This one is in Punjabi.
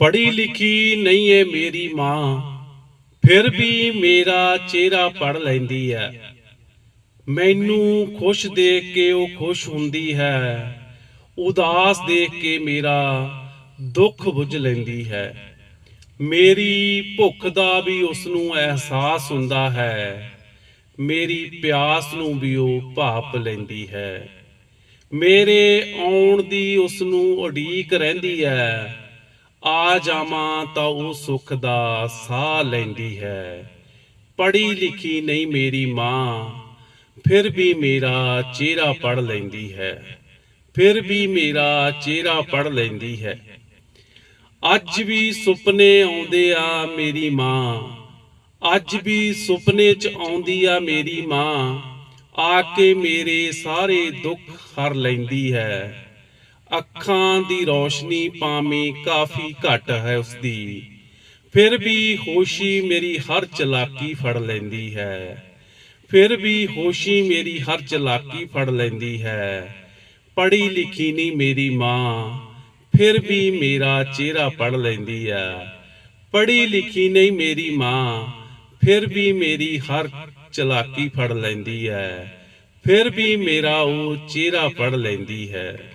ਪੜ੍ਹੀ ਲਿਖੀ ਨਹੀਂ ਏ ਮੇਰੀ ਮਾਂ, ਫਿਰ ਵੀ ਮੇਰਾ ਚਿਹਰਾ ਪੜ ਲੈਂਦੀ ਹੈ ਮੈਨੂੰ ਖੁਸ਼ ਦੇਖ ਕੇ ਉਹ ਖੁਸ਼ ਹੁੰਦੀ ਹੈ, ਉਦਾਸ ਦੇਖ ਕੇ ਮੇਰਾ ਦੁੱਖ ਬੁੱਝ ਲੈਂਦੀ ਹੈ। ਮੇਰੀ ਭੁੱਖ ਦਾ ਵੀ ਉਸ ਨੂੰ ਅਹਿਸਾਸ ਹੁੰਦਾ ਹੈ, ਮੇਰੀ ਪਿਆਸ ਨੂੰ ਵੀ ਉਹ ਭਾਪ ਲੈਂਦੀ ਹੈ। ਮੇਰੇ ਆਉਣ ਦੀ ਉਸ ਨੂੰ ਉਡੀਕ ਰਹਿੰਦੀ ਹੈ ਆ ਜਾਵਾਂ ਤਾਂ ਉਹ ਸੁੱਖ ਦਾ ਸਾਹ ਲੈਂਦੀ ਹੈ। ਪੜ੍ਹੀ ਲਿਖੀ ਨਹੀਂ ਮੇਰੀ ਮਾਂ, ਫਿਰ ਵੀ ਮੇਰਾ ਚਿਹਰਾ ਪੜ ਲੈਂਦੀ ਹੈ। ਫਿਰ ਵੀ ਮੇਰਾ ਚਿਹਰਾ ਪੜ ਲੈਂਦੀ ਹੈ। ਅੱਜ ਵੀ ਸੁਪਨੇ ਆਉਂਦੇ ਆ ਮੇਰੀ ਮਾਂ, ਅੱਜ ਵੀ ਸੁਪਨੇ 'ਚ ਆਉਂਦੀ ਆ ਮੇਰੀ ਮਾਂ, ਆ ਕੇ ਮੇਰੇ ਸਾਰੇ ਦੁੱਖ ਹਰ ਲੈਂਦੀ ਹੈ। ਅੱਖਾਂ ਦੀ ਰੌਸ਼ਨੀ ਪਾਵੇਂ ਕਾਫੀ ਘੱਟ ਹੈ ਉਸਦੀ। ਫਿਰ ਵੀ ਹੋਸ਼ੀ ਮੇਰੀ ਹਰ ਚਲਾਕੀ ਫੜ ਲੈਂਦੀ ਹੈ। ਫਿਰ ਵੀ ਹੋਸ਼ੀ ਮੇਰੀ ਹਰ ਚਲਾਕੀ ਫੜ ਲੈਂਦੀ ਹੈ। ਪੜ੍ਹੀ ਲਿਖੀ ਨਹੀਂ ਮੇਰੀ ਮਾਂ, ਫਿਰ ਵੀ ਮੇਰਾ ਚਿਹਰਾ ਪੜ ਲੈਂਦੀ ਹੈ। ਪੜ੍ਹੀ ਲਿਖੀ ਨਹੀਂ ਮੇਰੀ ਮਾਂ, ਫਿਰ ਵੀ ਮੇਰੀ ਹਰ ਚਲਾਕੀ ਫੜ ਲੈਂਦੀ ਹੈ। ਫਿਰ ਵੀ ਮੇਰਾ ਉਹ ਚਿਹਰਾ ਪੜ ਲੈਂਦੀ ਹੈ।